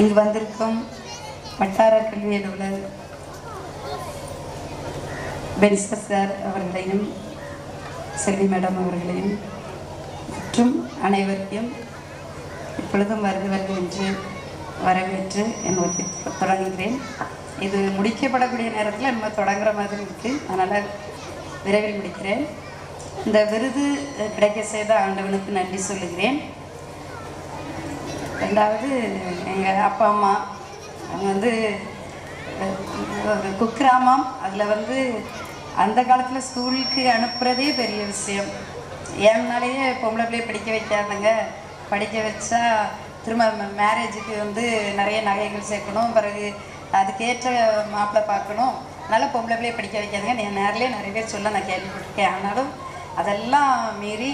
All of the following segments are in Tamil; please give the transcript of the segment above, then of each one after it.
இங்கு வந்திருக்கும் வட்டார கல்வி அலுவலர் பென்சர் சார் அவர்களையும் செல்வி மேடம் அவர்களையும் மற்றும் அனைவரையும் இப்பொழுதும் வருது வருக என்று வரவேற்று என் தொடங்குகிறேன். இது முடிக்கப்படக்கூடிய நேரத்தில் நம்ம தொடங்குற மாதிரி இருக்குது அதனால் விரைவில் முடிக்கிறேன். இந்த விருது கிடைக்க செய்த ஆண்டவனுக்கு நன்றி சொல்லுகிறேன். ரெண்டாவது எங்கள் அப்பா அம்மா. அவங்க வந்து குக்கிராமம் அதில் வந்து அந்த காலத்தில் ஸ்கூலுக்கு அனுப்புகிறதே பெரிய விஷயம். ஏன்னாலேயே பொம்பளை பிள்ளைய படிக்க வைக்காதங்க. படிக்க வச்சா திரும்ப மேரேஜுக்கு வந்து நிறைய நகைகள் சேர்க்கணும். பிறகு அதுக்கேற்ற மாப்பிள்ளை பார்க்கணும். அதனால் பொம்பளை பிள்ளைய படிக்க வைக்காதங்க. நீ நேரிலே நிறைய பேர் சொல்ல நான் கேள்விப்பட்டிருக்கேன். ஆனாலும் அதெல்லாம் மீறி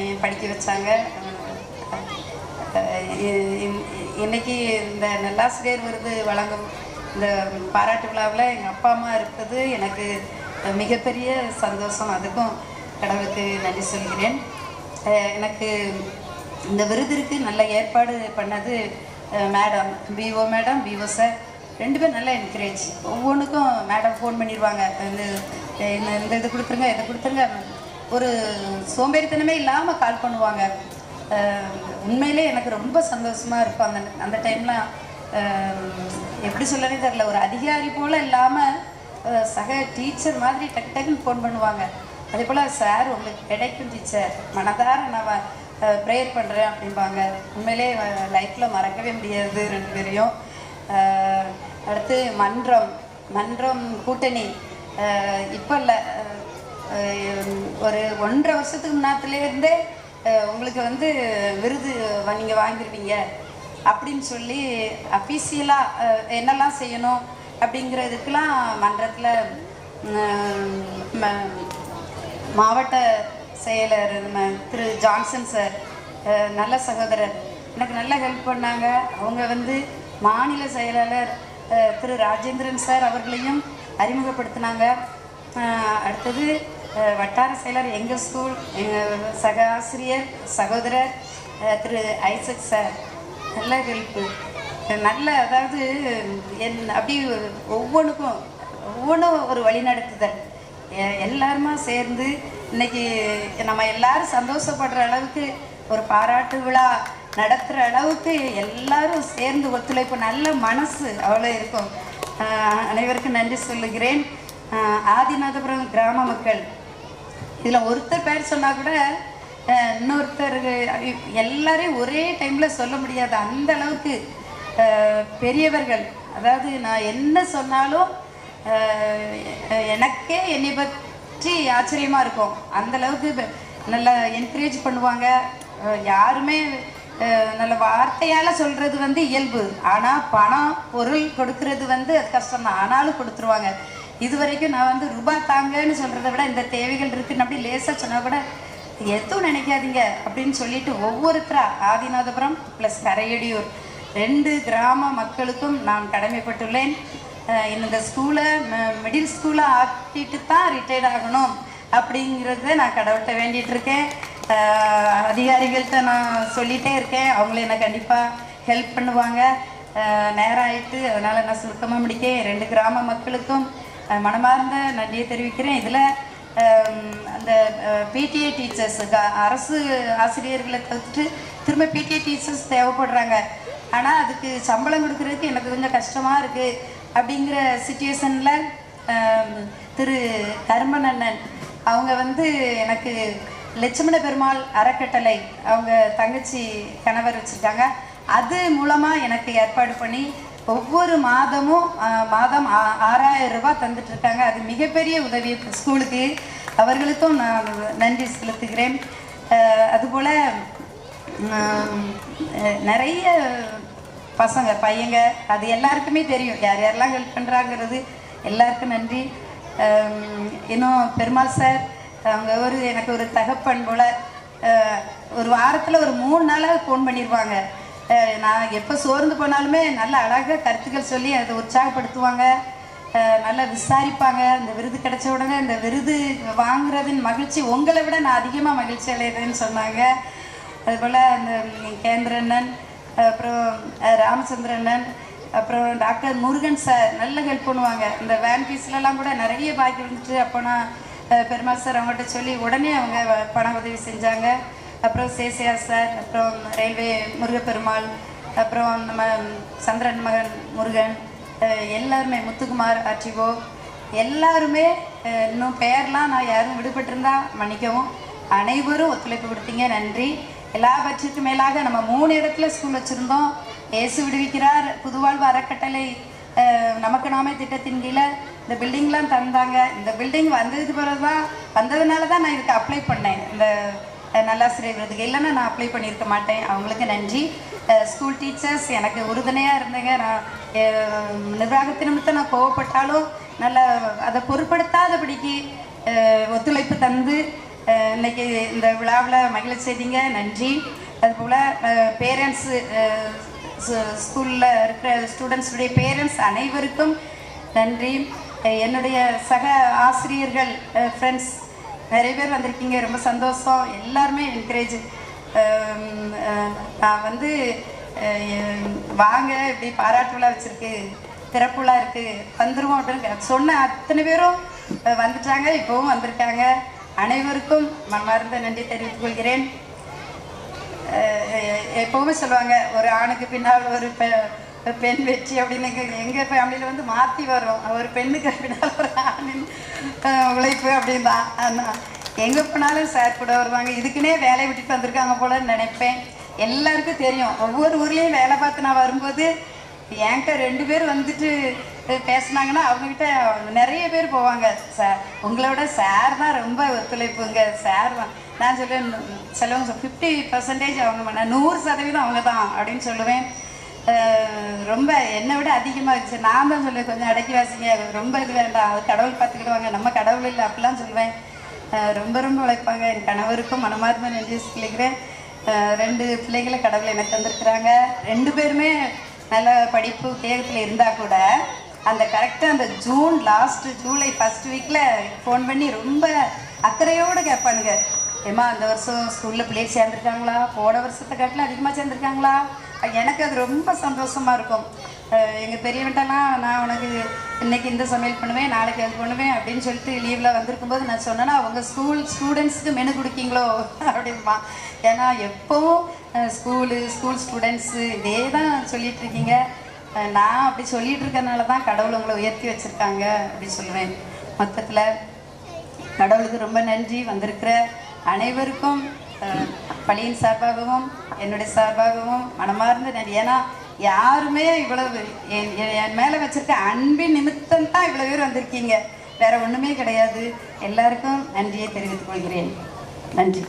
நீ படிக்க வச்சாங்க. இன்றைக்கி இன்னைக்கு இந்த நல்லாசிரியர் விருது வழங்கும் இந்த பாராட்டு விழாவில் எங்கள் அப்பா அம்மா இருக்கிறது எனக்கு மிகப்பெரிய சந்தோஷம். அதுக்கும் கடவுளுக்கு நன்றி சொல்கிறேன். எனக்கு இந்த விருதிற்கு நல்ல ஏற்பாடு பண்ணது madam PO madam PO sir ரெண்டு பேரும் நல்லா என்கரேஜ் ஒவ்வொன்றுக்கும் மேடம் ஃபோன் பண்ணிடுவாங்க. இந்த இந்த இந்த இது கொடுத்துருங்க இதை கொடுத்துருங்க. ஒரு சோம்பேறித்தனமே இல்லாமல் கால் பண்ணுவாங்க. உண்மையிலே எனக்கு ரொம்ப சந்தோஷமாக இருக்கும். அந்த அந்த டைம்லாம் எப்படி சொல்லனே தெரில ஒரு அதிகாரி போல் இல்லாமல் சக டீச்சர் மாதிரி டக் டக்குன்னு ஃபோன் பண்ணுவாங்க. அதே போல் சார் உங்களுக்கு கிடைக்கும் டீச்சர் மனதார நான் ப்ரேயர் பண்ணுறேன் அப்படிம்பாங்க. உண்மையிலே லைஃப்பில் மறக்கவே முடியாது ரெண்டு பேரையும். அடுத்து மன்றம். மன்றம் கூட்டணி. இப்போ இல்லை ஒரு ஒன்றரை வருஷத்துக்கு முன்னாத்துலேருந்தே உங்களுக்கு வந்து விருது நீங்கள் வாங்கிடுவீங்க வாங்கிருவீங்க அப்படின்னு சொல்லி அஃபீஷியலாக என்னெல்லாம் செய்யணும் அப்படிங்கிறதுக்கெலாம் மன்றத்தில் மாவட்ட செயலர் நம்ம திரு ஜான்சன் சார் நல்ல சகோதரர் எனக்கு நல்ல ஹெல்ப் பண்ணாங்க. அவங்க வந்து மாநில செயலாளர் திரு ராஜேந்திரன் சார் அவர்களையும் அறிமுகப்படுத்தினாங்க. அடுத்தது வட்டார செயலர் எங்கள் ஸ்கூல் எங்கள் சக ஆசிரியர் சகோதரர் திரு ஐசக் சார் நல்ல ஹெல்ப்பு நல்ல அதாவது என் அப்படி ஒவ்வொன்றுக்கும் ஒவ்வொன்றும் ஒரு வழிநடத்துதல் எல்லாருமா சேர்ந்து இன்னைக்கு நம்ம எல்லாரும் சந்தோஷப்படுற அளவுக்கு ஒரு பாராட்டு விழா நடத்துகிற அளவுக்கு எல்லாரும் சேர்ந்து ஒத்துழைப்பு நல்ல மனசு அவ்வளோ இருக்கும். அனைவருக்கும் நன்றி சொல்லுகிறேன். ஆதிநாதபுரம் கிராம மக்கள் இதில் ஒருத்தர் பேர் சொன்னால் கூட இன்னொருத்தர் எல்லாரையும் ஒரே டைமில் சொல்ல முடியாது. அந்த அளவுக்கு பெரியவர்கள். அதாவது நான் என்ன சொன்னாலும் எனக்கே என்னை பற்றி ஆச்சரியமாக இருக்கும். அந்த அளவுக்கு நல்லா என்கரேஜ் பண்ணுவாங்க. யாருமே நல்ல வார்த்தையால் சொல்கிறது வந்து இயல்பு. ஆனால் பணம் பொருள் கொடுக்கறது வந்து அது கஷ்டம் தான் ஆனாலும் கொடுத்துருவாங்க. இது வரைக்கும் நான் வந்து ரூபா தாங்கன்னு சொல்கிறத விட இந்த தேவைகள் இருக்குன்னு அப்படி லேசாக சொன்னால் கூட எதுவும் நினைக்காதீங்க அப்படின்னு சொல்லிட்டு ஒவ்வொருத்தரா ஆதிநாதபுரம் ப்ளஸ் கரையடியூர் ரெண்டு கிராம மக்களுக்கும் நான் கடமைப்பட்டுள்ளேன். இந்த ஸ்கூலை மிடில் ஸ்கூலாக ஆக்கிட்டு தான் ரிட்டையர்ட் ஆகணும் அப்படிங்கிறத நான் கடவுள்கிட்ட வேண்டிகிட்டு இருக்கேன். அதிகாரிகள்கிட்ட நான் சொல்லிகிட்டே இருக்கேன். அவங்கள என்ன கண்டிப்பாக ஹெல்ப் பண்ணுவாங்க. நேரம் ஆயிட்டு அதனால் நான் சுருக்கமாக முடிக்க ரெண்டு கிராம மக்களுக்கும் மனமார்ந்த நன்றியை தெரிவிக்கிறேன். இதில் அந்த பிடிஏ டீச்சர்ஸ் அரசு ஆசிரியர்களை தவிர்த்து திரும்ப பிடிஏ டீச்சர்ஸ் தேவைப்படுறாங்க. ஆனால் அதுக்கு சம்பளம் கொடுக்கறதுக்கு எனக்கு கொஞ்சம் கஷ்டமாக இருக்குது அப்படிங்கிற சுச்சுவேஷனில் திரு கருமன் அண்ணன் அவங்க வந்து எனக்கு லட்சுமண பெருமாள் அறக்கட்டளை அவங்க தங்கச்சி கணவர் வச்சுருக்காங்க. அது மூலமாக எனக்கு ஏற்பாடு பண்ணி ஒவ்வொரு மாதமும் மாதம் ஆ- ஆறாயிரம் ரூபாய் தந்துட்டு இருக்காங்க அது மிகப்பெரிய உதவி ஸ்கூலுக்கு. அவர்களுக்கும் நான் நன்றி செலுத்துகிறேன். அதுபோல் நிறைய பசங்க பையங்க அது எல்லாருக்குமே தெரியும். யார் யாரெல்லாம் ஹெல்ப் பண்ணுறாங்கிறது எல்லாருக்கும் நன்றி. இன்னும் பெருமாள் சார் அவங்க ஒரு எனக்கு ஒரு தகப்பன் போல் ஒரு வாரத்தில் ஒரு மூணு நாளாக ஃபோன் பண்ணிடுவாங்க நான் எப்போ சோர்ந்து போனாலுமே நல்ல அழகாக கருத்துக்கள் சொல்லி அதை உற்சாகப்படுத்துவாங்க. நல்லா விசாரிப்பாங்க. இந்த விருது கிடைச்ச உடனே இந்த விருது வாங்குறதின் மகிழ்ச்சி உங்களை விட நான் அதிகமாக மகிழ்ச்சி அடைகிறேன்னு சொன்னாங்க. அதுபோல் அந்த கேந்திரண்ணன் அப்புறம் ராமச்சந்திரண்ணன் அப்புறம் டாக்டர் முருகன் சார் நல்ல ஹெல்ப் பண்ணுவாங்க. இந்த வேன் ஃபீஸ்லலாம் கூட நிறைய பாக்கி வந்துட்டு அப்போனா பெருமாள் சார் அவங்கள்ட்ட சொல்லி உடனே அவங்க வ- பண உதவி செஞ்சாங்க. அப்புறம் சேசியா சார் அப்புறம் ரயில்வே முருகப்பெருமாள் அப்புறம் நம்ம சந்திரன் மகன் முருகன் எல்லாருமே முத்துக்குமார் ஆர்டிஓ எல்லாருமே இன்னும் பெயர்லாம் நான் யாரும் விடுபட்டிருந்தா மன்னிக்கவும். அனைவரும் ஒத்துழைப்பு கொடுத்தீங்க நன்றி. எல்லாவற்றுக்கும் மேலாக நம்ம மூணு இடத்துல ஸ்கூல் வச்சுருந்தோம். இயேசு விடுவிக்கிறார் புதுவாழ்வு அறக்கட்டளை நமக்கு நாமே திட்டத்தின் கீழே. இந்த பில்டிங்லாம் தந்தாங்க. இந்த பில்டிங் வந்ததுக்கு பிறகு தான் வந்ததுனால தான் நான் இதுக்கு அப்ளை பண்ணேன். இந்த நல்லாசிரியர் விருதுக்கு இல்லைன்னா நான் அப்ளை பண்ணியிருக்க மாட்டேன். அவங்களுக்கு நன்றி. ஸ்கூல் டீச்சர்ஸ் எனக்கு உறுதுணையாக இருந்தேங்க. நான் அஹ், நிர்வாகத்து நிமித்தம் நான் கோவப்பட்டாலும் நல்ல அதை பொருட்படுத்தாதபடிக்கு ஒத்துழைப்பு தந்து இன்னைக்கு இந்த விழாவில் மகிழ செய்தீங்க. நன்றி. அதுபோல் பேரண்ட்ஸு ஸ்கூலில் இருக்கிற ஸ்டூடெண்ட்ஸுடைய பேரண்ட்ஸ் அனைவருக்கும் நன்றி. என்னுடைய சக ஆசிரியர்கள் ஃப்ரெண்ட்ஸ் நிறைய பேர் வந்திருக்கீங்க ரொம்ப சந்தோஷம். எல்லாருமே என்கரேஜ் நான் வந்து வாங்க இப்படி பாராட்டு விழா வச்சுருக்கு திறப்பு இருக்கு வந்துருவோம் அப்படின்னு சொன்ன அத்தனை பேரும் வந்துட்டாங்க இப்போவும் வந்திருக்காங்க. அனைவருக்கும் மனமார்ந்த நன்றி தெரிவித்துக் கொள்கிறேன். எப்போவுமே எப்பவுமே சொல்லுவாங்க ஒரு ஆணுக்கு பின்னால் ஒரு பெண் வெற்றி அப்படின்னு எங்கள் எங்கள் ஃபேமிலியில் வந்து மாற்றி வரும் ஒரு பெண்ணுக்கு பின்னால் ஒரு ஆணின் உழைப்பு அப்படின்னு தான் ஆனால் எங்கே போனாலும் சார் கூட வருவாங்க. இதுக்குன்னே வேலையை விட்டுட்டு வந்திருக்காங்க போலன்னு நினைப்பேன். எல்லாருக்கும் தெரியும். ஒவ்வொரு ஊர்லேயும் வேலை பார்த்து நான் வரும்போது என்கிட்ட ரெண்டு பேர் வந்துட்டு பேசினாங்கன்னா பேசுனாங்கன்னா அவங்ககிட்ட நிறைய பேர் போவாங்க. சார் உங்களோட சார் தான் ரொம்ப ஒத்துழைப்புங்க. சார் நான் சொல்லுவேன் சிலவங்க ஃபிஃப்டி பர்சன்டேஜ் அவங்க நூறு சதவீதம் அவங்க தான் அப்படின்னு சொல்லுவேன். ரொம்ப என்னை விட அதிகமாக இருந்துச்சு. நான் தான் சொல்லுவேன் கொஞ்சம் அடக்கி வாசிங்க. ரொம்ப இது வேண்டாம். அது கடவுள் பார்த்துக்கிடுவாங்க. நம்ம கடவுள் இல்லை அப்படிலாம் சொல்லுவேன். ரொம்ப ரொம்ப உழைப்பாங்க. என் கணவருக்கும் மனமார்ந்த நன்றி சொல்லிக்கிறேன். ரெண்டு பிள்ளைகளை கடவுள் எனக்கு தந்திருக்கிறாங்க. ரெண்டு பேருமே நல்ல படிப்பு தேகத்தில் இருந்தால் கூட அந்த கரெக்டாக அந்த ஜூன் லாஸ்ட் ஜூலை ஃபஸ்ட் வீக்கில் ஃபோன் பண்ணி ரொம்ப அக்கறையோடு கேட்பானுங்க. ஏம்மா அந்த வருஷம் ஸ்கூலில் பிள்ளைகள் சேர்ந்துருக்காங்களா? போன வருஷத்தை காட்டில் அதிகமாக சேர்ந்துருக்காங்களா? எனக்கு அது ரொம்ப சந்தோஷமாக இருக்கும். எங்கள் பெரியவன்ட்டெல்லாம் நான் உனக்கு இன்றைக்கி இந்த சமையல் பண்ணுவேன் நாளைக்கு அது பண்ணுவேன் அப்படின்னு சொல்லிட்டு லீவில் வந்திருக்கும்போது நான் சொன்னேன்னா அவங்க ஸ்கூல் ஸ்டூடெண்ட்ஸுக்கு மெனு கொடுக்கீங்களோ? அப்படிம்பா. ஏன்னா எப்போவும் ஸ்கூலு ஸ்கூல் ஸ்டூடெண்ட்ஸு இதே தான் சொல்லிகிட்ருக்கீங்க நான் அப்படி சொல்லிகிட்டு இருக்கறனால தான் கடவுள் உங்களை உயர்த்தி வச்சுருக்காங்க அப்படின்னு சொல்லுவேன். மொத்தத்தில் கடவுளுக்கு ரொம்ப நன்றி. வந்திருக்கிற அனைவருக்கும் பள்ளியின் சார்பாகவும் என்னுடைய சார்பாகவும் மனமார்ந்து நன்றி. ஏன்னா யாருமே இவ்வளவு என் என் மேலே வச்சிருக்க அன்பின் நிமித்தம் தான் இவ்வளோ பேர் வந்திருக்கீங்க. வேறு ஒன்றுமே கிடையாது. எல்லாருக்கும் நன்றியை தெரிவித்துக் கொள்கிறேன். நன்றி.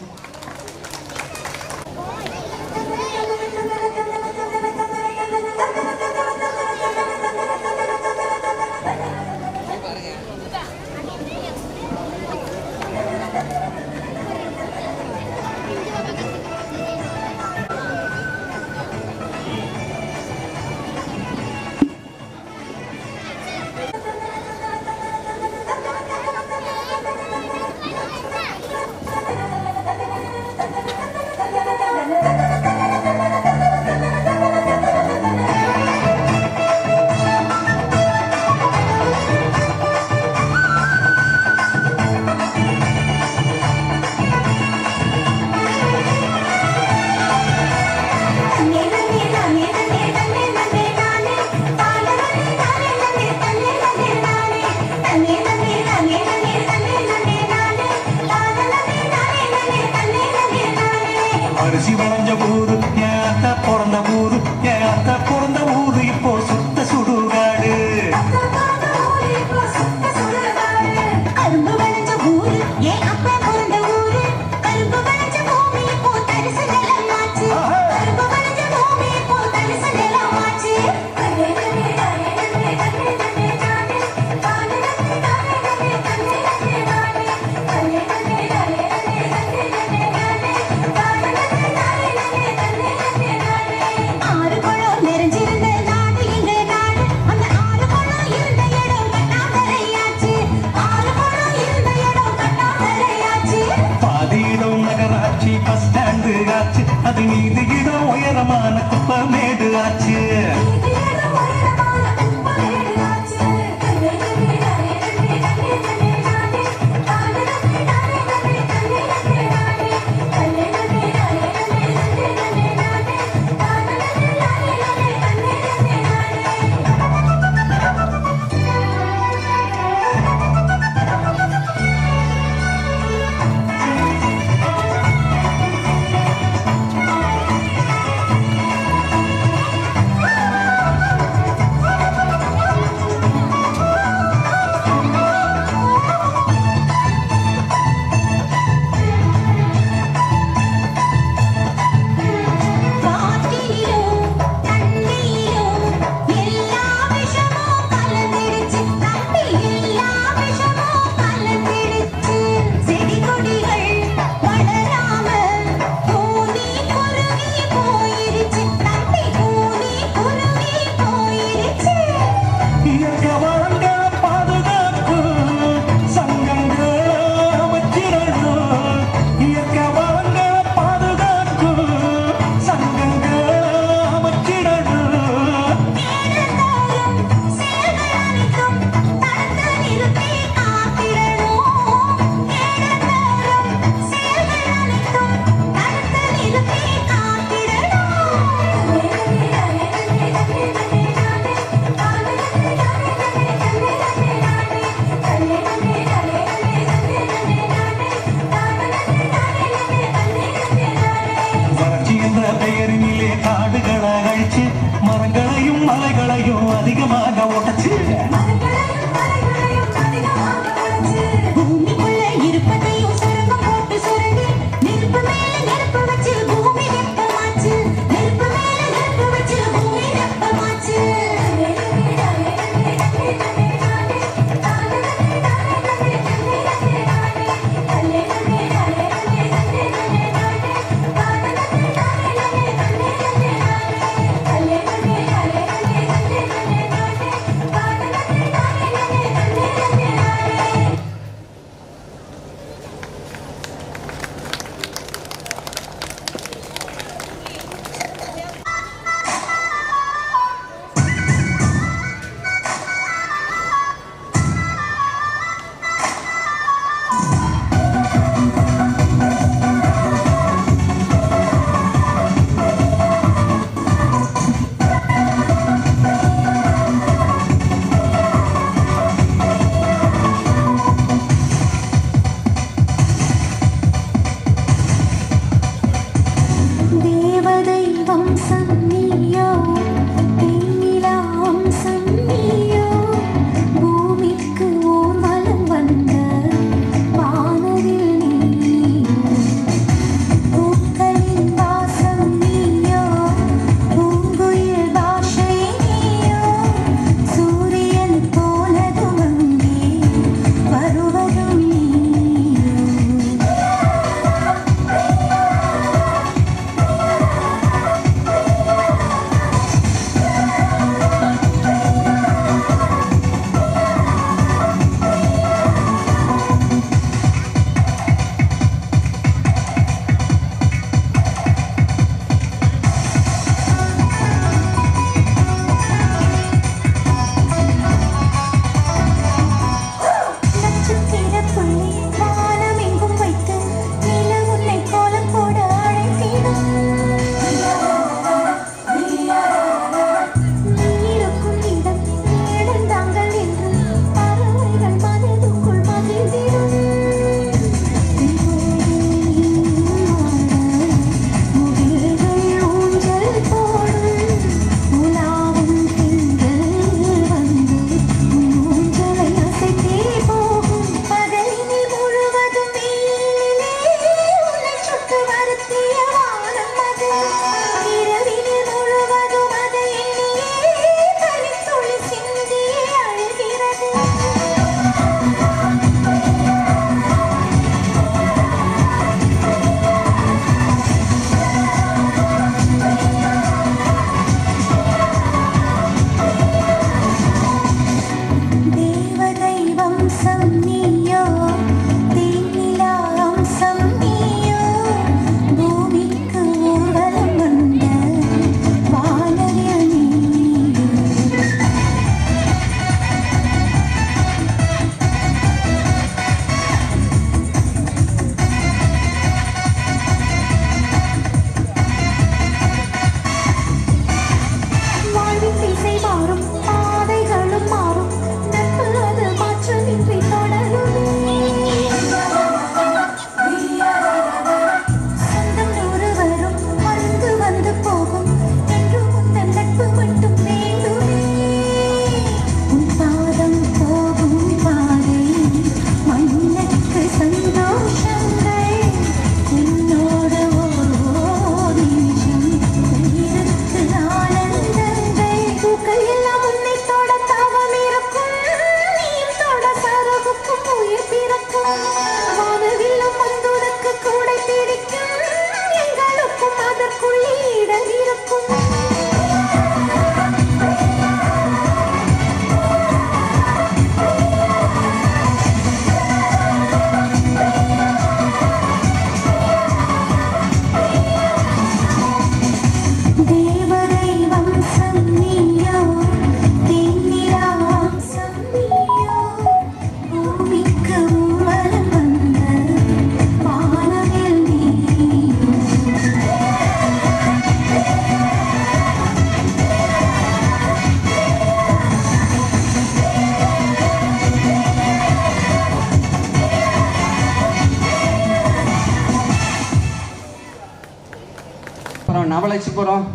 அப்புறம் போகிறோம்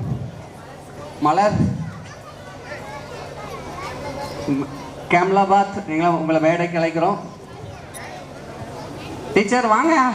மலர். கேம்லாபாத் எங்களை உங்களை மேடைக்கு அழைக்கிறோம். டீச்சர் வாங்க.